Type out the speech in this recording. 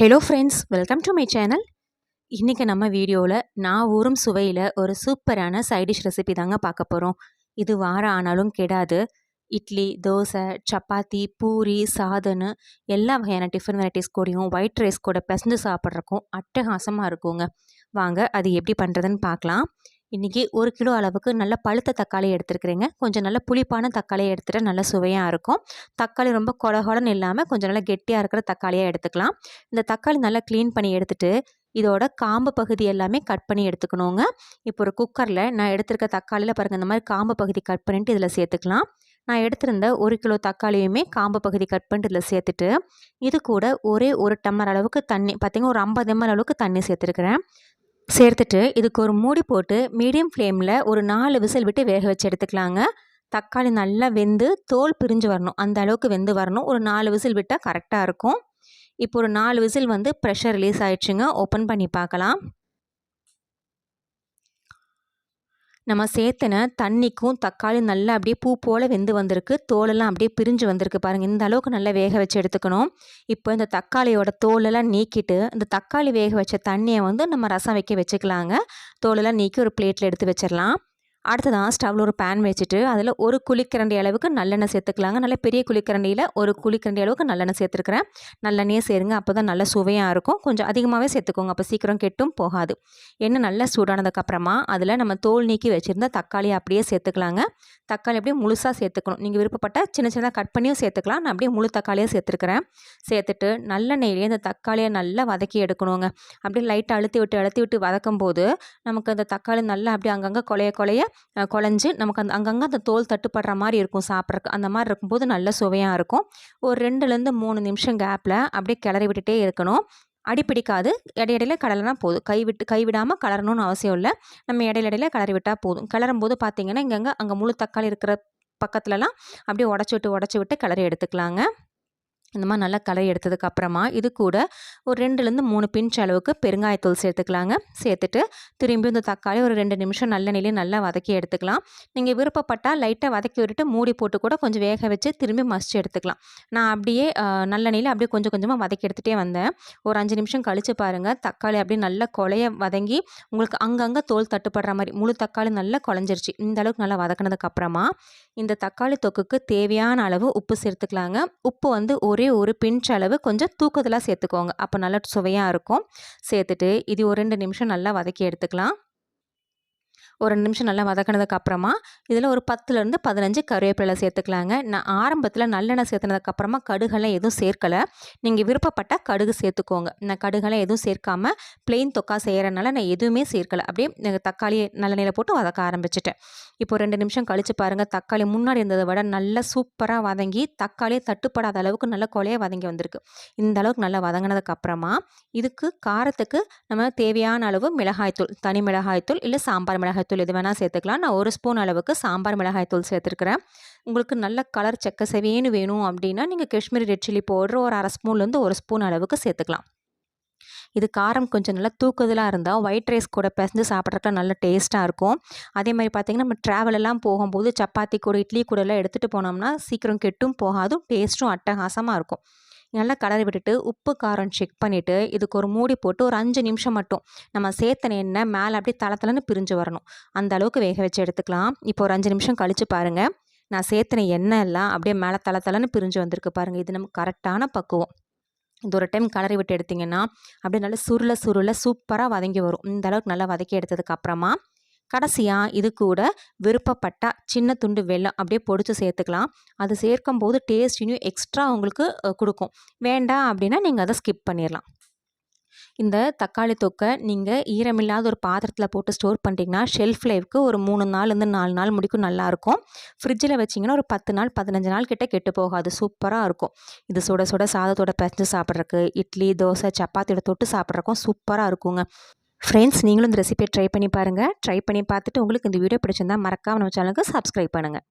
Hello friends welcome to my channel இன்றைக்கி நம்ம வீடியோவில் நான் ஊறும் சுவையில் ஒரு சூப்பரான சைடிஷ் ரெசிபி தாங்க பார்க்க போகிறோம் இது வாரம் ஆனாலும் கெடாது. இட்லி தோசை சப்பாத்தி பூரி சாதன்னு எல்லா வகையான டிஃபன் வெரைட்டிஸ் கூடயும் ஒயிட் ரைஸ் கூட பிசைஞ்சு சாப்பிட்றக்கும் அட்டகாசமாக இருக்குங்க. வாங்க அது எப்படி பண்ணுறதுன்னு பார்க்கலாம். இன்றைக்கி ஒரு கிலோ அளவுக்கு நல்ல பழுத்த தக்காளி எடுத்துருக்குறேங்க. கொஞ்சம் நல்ல புளிப்பான தக்காளியை எடுத்துகிட்டு நல்ல சுவையாக இருக்கும். தக்காளி ரொம்ப கொலகொலன்னு இல்லாமல் கொஞ்சம் நல்லா கெட்டியாக இருக்கிற தக்காளியாக எடுத்துக்கலாம். இந்த தக்காளி நல்லா க்ளீன் பண்ணி எடுத்துகிட்டு இதோட காம்பு பகுதி எல்லாமே கட் பண்ணி எடுத்துக்கணுங்க. இப்போ ஒரு குக்கரில் நான் எடுத்திருக்க தக்காளியில் பாருங்கள் இந்த மாதிரி காம்பு பகுதி கட் பண்ணிட்டு இதில் சேர்த்துக்கலாம். நான் எடுத்திருந்த ஒரு கிலோ தக்காளியுமே காம்பு பகுதி கட் பண்ணிட்டு இதில் சேர்த்துட்டு இது கூட ஒரே ஒரு டம்மர் அளவுக்கு தண்ணி பார்த்திங்கன்னா ஒரு ஐம்பது எம்எல் அளவுக்கு தண்ணி சேர்த்துருக்குறேன். சேர்த்துட்டு இதுக்கு ஒரு மூடி போட்டு மீடியம் ஃப்ளேமில் ஒரு நாலு விசில் விட்டு வேக வச்சு எடுத்துக்கலாங்க. தக்காளி நல்லா வெந்து தோல் பிரிஞ்சு வரணும். அந்த அளவுக்கு வெந்து வரணும். ஒரு நாலு விசில் விட்டால் கரெக்டாக இருக்கும். இப்போ ஒரு நாலு விசில் வந்து ப்ரெஷர் ரிலீஸ் ஆயிடுச்சுங்க. ஓப்பன் பண்ணி பார்க்கலாம். நம்ம சேர்த்தன தண்ணிக்கும் தக்காளி நல்லா அப்படியே பூ போல் வெந்து வந்திருக்கு. தோலெல்லாம் அப்படியே பிரிஞ்சு வந்திருக்கு பாருங்கள் இந்த அளவுக்கு நல்லா வேக வச்சு எடுத்துக்கணும். இப்போ இந்த தக்காளியோட தோலெல்லாம் நீக்கிட்டு இந்த தக்காளி வேக வச்ச தண்ணியை வந்து நம்ம ரசம் வைக்க வச்சுக்கலாங்க. தோலெல்லாம் நீக்கி ஒரு பிளேட்டில் எடுத்து வச்சிடலாம். அடுத்ததான் ஸ்டவ்வில் ஒரு பேன் வச்சுட்டு அதில் ஒரு குழிக்கரண்டி அளவுக்கு நல்லெண்ணெய் சேர்த்துக்கலாங்க. நல்ல பெரிய குழிக்கரண்டியில் ஒரு குழிக்கரண்டி அளவுக்கு நல்லெண்ணெய் சேர்த்துருக்குறேன். நல்லெண்ணெயே சேருங்க. அப்போ தான் நல்ல சுவையாக இருக்கும். கொஞ்சம் அதிகமாகவே சேர்த்துக்கோங்க. அப்போ சீக்கிரம் கெட்டும் போகாது. எண்ணெய் நல்லா சூடானதுக்கப்புறமா அதில் நம்ம தோல் நீக்கி வச்சுருந்த தக்காளி அப்படியே சேர்த்துக்கலாங்க. தக்காளி அப்படியே முழுசாக சேர்த்துக்கணும். நீங்கள் விருப்பப்பட்ட சின்ன சின்னதாக கட் பண்ணியும் சேர்த்துக்கலாம். நான் அப்படியே முழு தக்காளியாக சேர்த்துருக்குறேன். சேர்த்துட்டு நல்லெண்ணெயிலேயே இந்த தக்காளியை நல்லா வதக்கி எடுக்கணுங்க. அப்படியே லைட்டாக அழுத்தி விட்டு அழுத்தி விட்டு வதக்கும் போது நமக்கு அந்த தக்காளி நல்லா அப்படியே அங்கங்கே கொலைய கொலைய குழஞ்சி நமக்கு அந்த அங்கங்கே அந்த தோல் தட்டுப்படுற மாதிரி இருக்கும் சாப்பிட்றக்கு. அந்த மாதிரி இருக்கும்போது நல்ல சுவையாக இருக்கும். ஒரு ரெண்டுலேருந்து மூணு நிமிஷம் கேப்பில் அப்படியே கிளறி விட்டுட்டே இருக்கணும். அடி பிடிக்காது. இடையிடையில கலர்னா போதும். கை விட்டு கை விடாமல் கலரணும்னு அவசியம் இல்லை. நம்ம இடையில இடையில கிளறி விட்டால் போதும். கிளறும் போது பார்த்திங்கன்னா இங்கங்கே அங்கே முழு தக்காளி இருக்கிற பக்கத்துலலாம் அப்படியே உடச்சி விட்டு உடச்சி விட்டு கிளறி எடுத்துக்கலாங்க. இந்த மாதிரி நல்லா கலரி எடுத்ததுக்கு அப்புறமா இது கூட ஒரு ரெண்டுலேருந்து மூணு பிஞ்ச் அளவுக்கு பெருங்காயத்தூள் சேர்த்துக்கலாங்க. சேர்த்துட்டு திரும்பி இந்த தக்காளி ஒரு ரெண்டு நிமிஷம் நல்ல நிலையும் நல்லா வதக்கி எடுத்துக்கலாம். நீங்கள் விருப்பப்பட்டால் லைட்டாக வதக்கி விட்டுட்டு மூடி போட்டு கூட கொஞ்சம் வேக வச்சு திரும்பி மசிச்சு எடுத்துக்கலாம். நான் அப்படியே நல்ல நிலையில் அப்படியே கொஞ்சம் கொஞ்சமாக வதக்கி எடுத்துகிட்டே வந்தேன். ஒரு அஞ்சு நிமிஷம் கழித்து பாருங்கள் தக்காளி அப்படியே நல்லா கொலைய வதங்கி உங்களுக்கு அங்கங்கே தோல் தட்டுப்படுற மாதிரி முழு தக்காளி நல்லா குழஞ்சிருச்சு. இந்த அளவுக்கு நல்லா வதக்கினதுக்கப்புறமா இந்த தக்காளி தொக்குக்கு தேவையான அளவு உப்பு சேர்த்துக்கலாங்க. உப்பு வந்து ஒரு ஒரே ஒரு பிஞ்ச் அளவு கொஞ்சம் தூக்கத்தில் சேர்த்துக்கோங்க. அப்போ நல்லா சுவையாக இருக்கும். சேர்த்துட்டு இது ஒரு ரெண்டு நிமிஷம் நல்லா வதக்கி எடுத்துக்கலாம். ஒரு ரெண்டு நிமிஷம் நல்லா வதக்கினதுக்கு அப்புறமா இதில் ஒரு பத்துலேருந்து பதினஞ்சு கருவேப்பிலை சேர்த்துக்கலாங்க. நான் ஆரம்பத்தில் நல்லெண்ணெய் சேர்த்துனதுக்கப்புறமா கடுகெல்லாம் எதுவும் சேர்க்கலை. நீங்கள் விருப்பப்பட்டால் கடுகு சேர்த்துக்கோங்க. நான் கடுகெல்லாம் எதுவும் சேர்க்காம பிளெயின் தொக்கா செய்கிறனால நான் எதுவுமே சேர்க்கலை. அப்படியே தக்காளி நல்லெண்ணெயில் போட்டு வதக்க ஆரம்பிச்சிட்டேன். இப்போ ரெண்டு நிமிஷம் கழித்து பாருங்கள் தக்காளி முன்னாடி இருந்ததை விட நல்லா சூப்பராக வதங்கி தக்காளியே தட்டுப்படாத அளவுக்கு நல்லா கொலையாக வதங்கி வந்திருக்கு. இந்த அளவுக்கு நல்லா வதங்கினதுக்கு அப்புறமா இதுக்கு காரத்துக்கு நம்ம தேவையான அளவு மிளகாய்த்தூள் தனி மிளகாய்த்தூள் இல்லை சாம்பார் மிளகாய் மிளகாய்த்தூள் எது வேணால் சேர்த்துக்கலாம். நான் ஒரு ஸ்பூன் அளவுக்கு சாம்பார் மிளகாய்த்தூள் சேர்த்துருக்குறேன். உங்களுக்கு நல்ல கலர் செக்க செவேன்னு வேணும் அப்படின்னா நீங்கள் காஷ்மீரி ரெட் சில்லி பவுடர் ஒரு அரை ஸ்பூன்லேருந்து ஒரு ஸ்பூன் அளவுக்கு சேர்த்துக்கலாம். இது காரம் கொஞ்சம் நல்லா தூக்குதலாக இருந்தால் ஒயிட் ரைஸ் கூட பிசைஞ்சு சாப்பிட்றதுக்கு நல்ல டேஸ்ட்டாக இருக்கும். அதே மாதிரி பார்த்திங்கன்னா நம்ம ட்ராவலெல்லாம் போகும்போது சப்பாத்தி கூட இட்லி கூட எல்லாம் எடுத்துகிட்டு போனோம்னா சீக்கிரம் கெட்டும் போகாதும் டேஸ்ட்டும் அட்டகாசமாக இருக்கும். நல்லா கலரி விட்டுட்டு உப்பு காரம் செக் பண்ணிவிட்டு இதுக்கு ஒரு மூடி போட்டு ஒரு அஞ்சு நிமிஷம் மட்டும் நம்ம சேர்த்தன எண்ணெய் மேலே அப்படியே தளத்தலன்னு பிரிஞ்சு வரணும். அந்த அளவுக்கு வேக வச்சு எடுத்துக்கலாம். இப்போ ஒரு அஞ்சு நிமிஷம் கழித்து பாருங்கள் நான் சேர்த்தின எண்ணெய் எல்லாம் அப்படியே மேலே தளத்தலன்னு பிரிஞ்சு வந்திருக்கு பாருங்கள் இது நமக்கு கரெக்டான பக்குவம். இது ஒரு டைம் கலரி விட்டு எடுத்திங்கன்னா அப்படியே நல்லா சுருள சுருள சூப்பராக வதங்கி வரும். இந்த அளவுக்கு நல்லா வதக்கி எடுத்ததுக்கப்புறமா கடைசியாக இது கூட விருப்பப்பட்ட சின்ன துண்டு வெள்ளம் அப்படியே பொடிச்சு சேர்த்துக்கலாம். அது சேர்க்கும் போது டேஸ்ட் இன்னும் எக்ஸ்ட்ரா உங்களுக்கு கொடுக்கும். வேண்டாம் அப்படின்னா நீங்கள் அதை ஸ்கிப் பண்ணிடலாம் இந்த தக்காளி தொக்கை நீங்கள் ஈரமில்லாத ஒரு பாத்திரத்தில் போட்டு ஸ்டோர் பண்ணிட்டீங்கன்னா ஷெல்ஃப் லைஃப்க்கு ஒரு மூணு நாள்லேருந்து நாலு நாள் முடிக்கும் நல்லாயிருக்கும் ஃப்ரிட்ஜில் வச்சிங்கன்னா ஒரு பத்து நாள் பதினஞ்சு நாள் கிட்டே கெட்டு போகாது. சூப்பராக இருக்கும். இது சுட சுட சாதத்தோட பிசைஞ்சு சாப்பிட்றக்கு இட்லி தோசை சப்பாத்தியோட தொட்டு சாப்பிட்றக்கும் சூப்பராக இருக்குங்க. ஃப்ரெண்ட்ஸ் நீங்களும் இந்த ரெசிபியை ட்ரை பண்ணி பாருங்கள் ட்ரை பண்ணி பார்த்துட்டு உங்களுக்கு இந்த வீடியோ பிடிச்சிருந்தால் மறக்காமல் நம்ம சேனலுக்கு சப்ஸ்கிரைப் பண்ணுங்கள்